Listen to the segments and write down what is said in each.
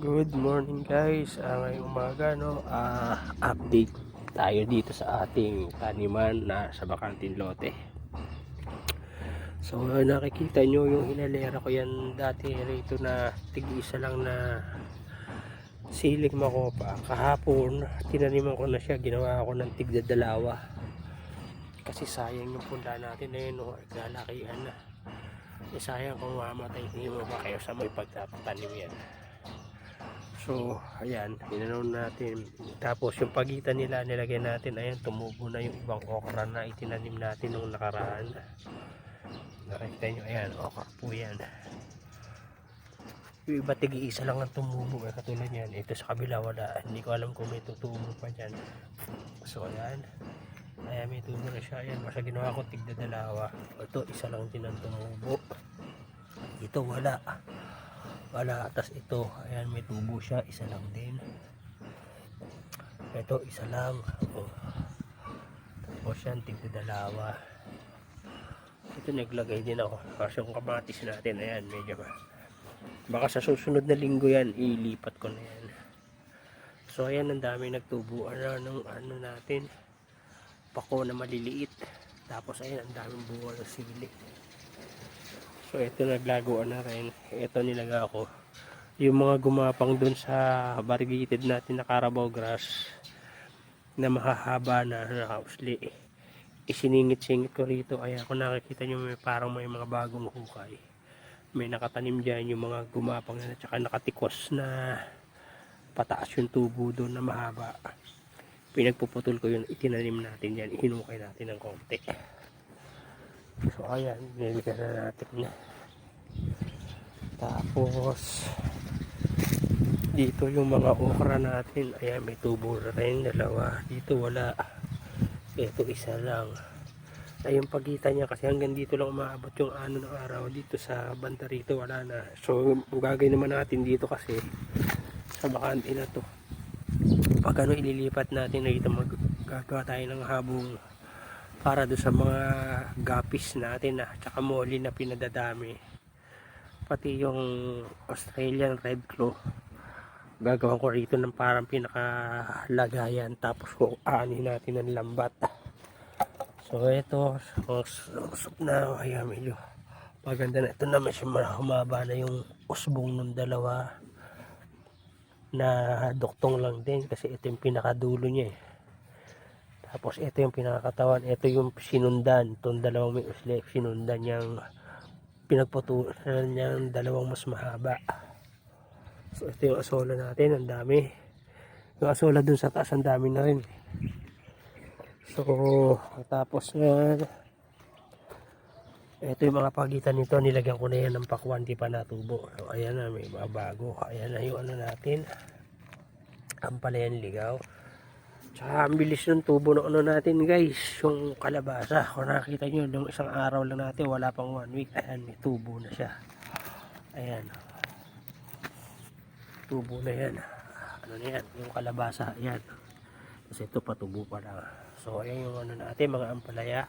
Good morning guys. Uh, umaga no, ah, update tayo dito sa ating taniman na sa Bakantin Lote. So uh, nakikita nyo yung inalera ko yan dati rito na tig-isa lang na siling makopa. Kahapon tinaniman ko na siya, ginawa ko ng tigda dalawa. Kasi sayang yung punda natin na yun, no, naglalakihan na. Eh, sayang kung mamatay, hindi mo ba kayo sa may pagtatanim yan. So, ayan, inanaw natin. Tapos yung pagitan nila, nilagay natin, ayan, tumubo na yung ibang okra na itinanim natin nung nakaraan. Nakita nyo, ayan, okra po yan. Yung iba tigi-isa lang ang tumubo, eh, katulad yan. Ito sa kabila, wala. Hindi ko alam kung may tutubo pa dyan. So, ayan. Ayan, may tubo na siya. Ayan, basta ginawa ko tigda dalawa. Ito, isa lang din ang tumubo. Ito, wala wala tas ito ayan may tubo siya isa lang din. Ito isa lang. Oh. tapos yan tigda dalawa. Ito naglagay din ako. Kasi yung kamatis natin ayan medyo ba baka sa susunod na linggo yan ilipat ko na yan. So ayan ang dami nagtubo. Ano, ng ano natin? Pako na maliliit. Tapos ayan ang daming bunga ng sili So ito naglagoan na rin. Ito nilaga ako. Yung mga gumapang dun sa variegated natin na Carabao grass na mahahaba na nakausli. Isiningit-singit ko rito. Ay ako nakikita nyo may parang may mga bagong hukay. May nakatanim dyan yung mga gumapang na tsaka nakatikos na pataas yung tubo doon na mahaba. Pinagpuputol ko yun. Itinanim natin yan. Hinukay natin ng konti. So ayan, niligan na natin na. Tapos dito yung mga okra natin, ayan may tubo na rin, dalawa. Dito wala. Ito isa lang. Ay yung pagitan niya kasi hanggang dito lang umaabot yung ano ng araw dito sa banda rito wala na. So bagay naman natin dito kasi sa bakante na to. Pag ano ililipat natin na dito magagawa tayo ng habong para do sa mga gapis natin na tsaka moli na pinadadami. Pati yung Australian Red Claw. Gagawin ko rito ng parang pinakalagayan tapos ko ani natin ng lambat. So ito usok na kaya medyo maganda na. Ito naman siya humaba na yung usbong ng dalawa na duktong lang din kasi ito yung pinakadulo niya eh tapos ito yung pinakakatawan, ito yung sinundan, itong dalawang may usli, sinundan niyang pinagputulan niyang dalawang mas mahaba. So ito yung asola natin, ang dami. Yung asola dun sa taas, ang dami na rin. So, tapos nga, ito yung mga pagitan nito, nilagyan ko na yan ng pakwan, di pa natubo. So, ayan na, may bago. Ayan na yung ano natin, ang palayan ligaw. Tsaka ang bilis ng tubo ng ano natin guys, yung kalabasa. Kung nakita nyo, nung isang araw lang natin, wala pang one week. Ayan, may tubo na siya. Ayan. Tubo na yan. Ano na yan, yung kalabasa. Ayan. Kasi ito patubo pa lang. So, ayan yung ano natin, mga ampalaya.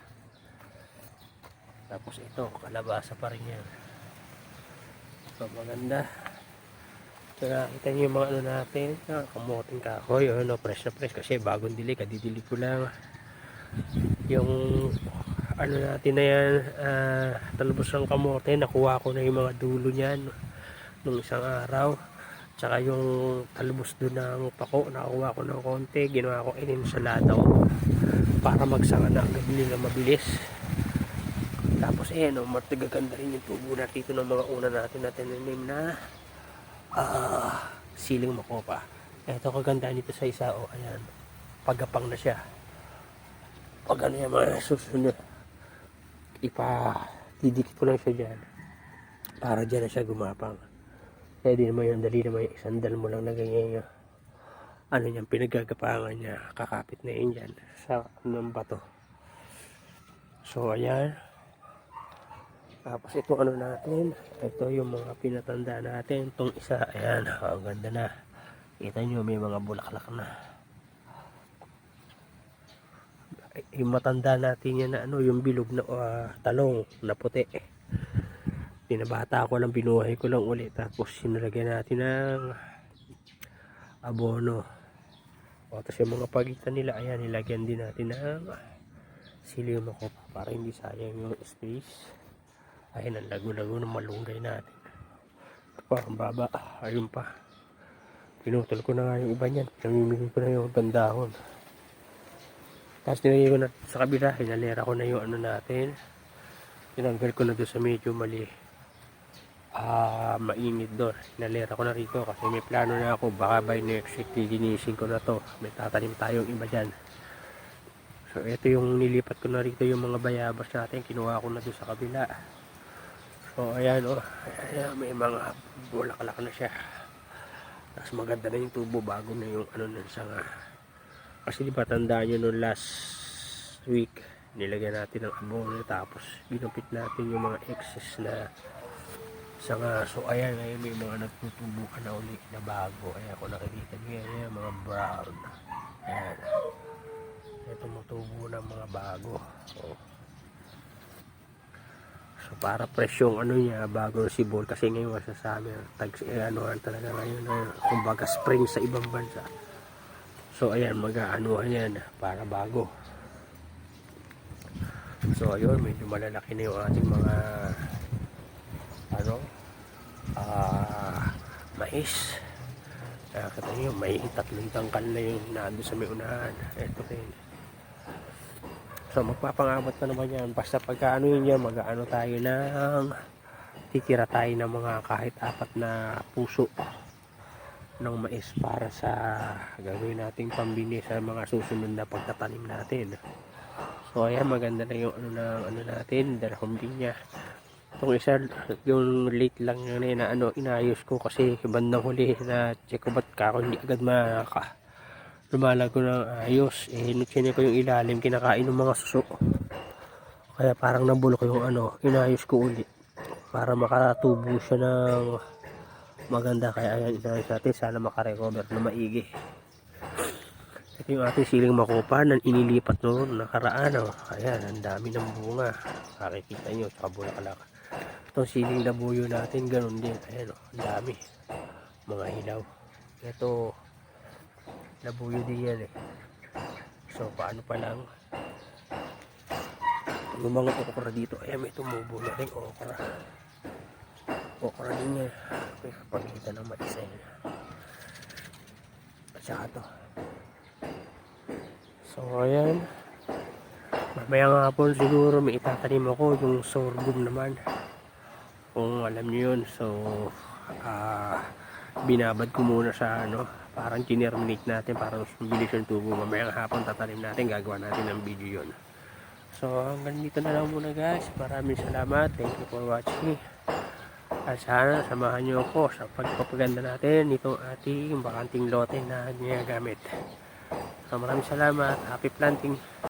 Tapos ito, kalabasa pa rin yan. So, maganda. So nakita niyo yung mga ano natin, ah, kamuting kahoy, ano, fresh na fresh kasi bagong dili, kadidilig ko lang. Yung ano natin na yan, uh, talbos ng kamote, nakuha ko na yung mga dulo niyan nung isang araw. Tsaka yung talbos doon ng pako, nakuha ko ng konti, ginawa ko inin sa lataw para magsanga na agad nila mabilis. Tapos eh, no, matagaganda rin yung tubo na dito ng mga una natin na tinanim na ah, siling makopa. Ito kagandaan dito sa isa, oh, ayan. Pagapang na siya. Pag ano yan, mga susunod. Ipa, didikit ko lang siya dyan. Para dyan na siya gumapang. Kaya di naman yung dali naman yung sandal mo lang na ganyan yung ano niyan, pinagagapangan niya. Kakapit na yun dyan sa ng bato. So, ayan. Tapos ito ano natin, ito yung mga pinatanda natin. Itong isa, ayan, ang ganda na. Kita nyo, may mga bulaklak na. Yung matanda natin yan na ano, yung bilog na uh, talong na puti. Pinabata ko lang, binuhay ko lang ulit. Tapos sinalagyan natin ng abono. O, tapos yung mga pagitan nila, ayan, nilagyan din natin ng sili makopa para hindi sayang yung space. Ayan, ang lago-lago ng malunggay natin. Ito pa, ang baba. Ayun pa. Pinutol ko na nga yung iba niyan. Namimigay ko na yung ibang dahon. Tapos nilagay ko na sa kabila. Hinalera ko na yung ano natin. Tinanggal ko na doon sa medyo mali. Ah, mainit doon. Hinalera ko na rito kasi may plano na ako. Baka by next week, lilinisin ko na to. May tatanim tayong iba dyan. So, ito yung nilipat ko na rito yung mga bayabas natin. Kinuha ko na doon sa kabila. So, ayan oh. Ayan, may mga bulaklak na siya. Tapos maganda na yung tubo bago na yung ano ng sanga. Kasi di ba tandaan nyo nung last week, nilagyan natin ng abono tapos ginupit natin yung mga excess na sanga. So, ayan ngayon may mga nagtutubo ka na uli na bago. Ayan, kung nakikita nyo yan, ayan, mga brown. Ayan. Ito tumutubo ng mga bago. Oh. So para fresh yung ano niya bago si ball kasi ngayon sa summer tag eh, ano talaga ngayon na kumbaga spring sa ibang bansa. So ayan mag-aano yan para bago. So ayun medyo malalaki na yung ating mga ano ah mais. Nakakita niyo may tatlong tangkal na yung nando sa may unahan. Ito din. So magpapangabot na naman yan. Basta pagka ano yun yan, mag-ano tayo ng titira tayo ng mga kahit apat na puso ng mais para sa gagawin nating pambili sa mga susunod na pagtatanim natin. So ayan maganda na yung ano na ano natin, dalawang linya. Itong isa yung late lang yun eh, na ano inayos ko kasi bandang huli na check ko ba't kako hindi agad makaka lumalago ng ayos. Eh, nutsin ko yung ilalim, kinakain ng mga suso. Kaya parang nabulok yung ano, inayos ko uli. Para makatubo siya ng maganda. Kaya ayan, inayos natin. Sana makarecover na maigi. Ito yung ating siling makopa na inilipat noon nakaraan. Oh. Ayan, ang dami ng bunga. Makikita nyo, tsaka bulaklak. Itong siling labuyo natin, ganun din. Ayan, oh, ang dami. Mga hilaw. Ito, labuyo din yan eh. So, paano pa lang yung mga okra dito, ay may tumubo na rin okra. Okra din yan. May kapagkita ng mais yan. At saka to. So, ayan. Mamaya nga po siguro may itatanim ako yung sorghum naman. Kung alam niyo yun. So, ah, binabad ko muna sa ano, parang ginerminate natin para mabilis yung tubo. Mamaya nga hapon tatanim natin, gagawa natin ng video yon. So, hanggang dito na lang muna guys. Maraming salamat. Thank you for watching. At sana samahan niyo ako sa pagpapaganda natin itong ating bakanting lote na ginagamit. So, maraming salamat. Happy planting.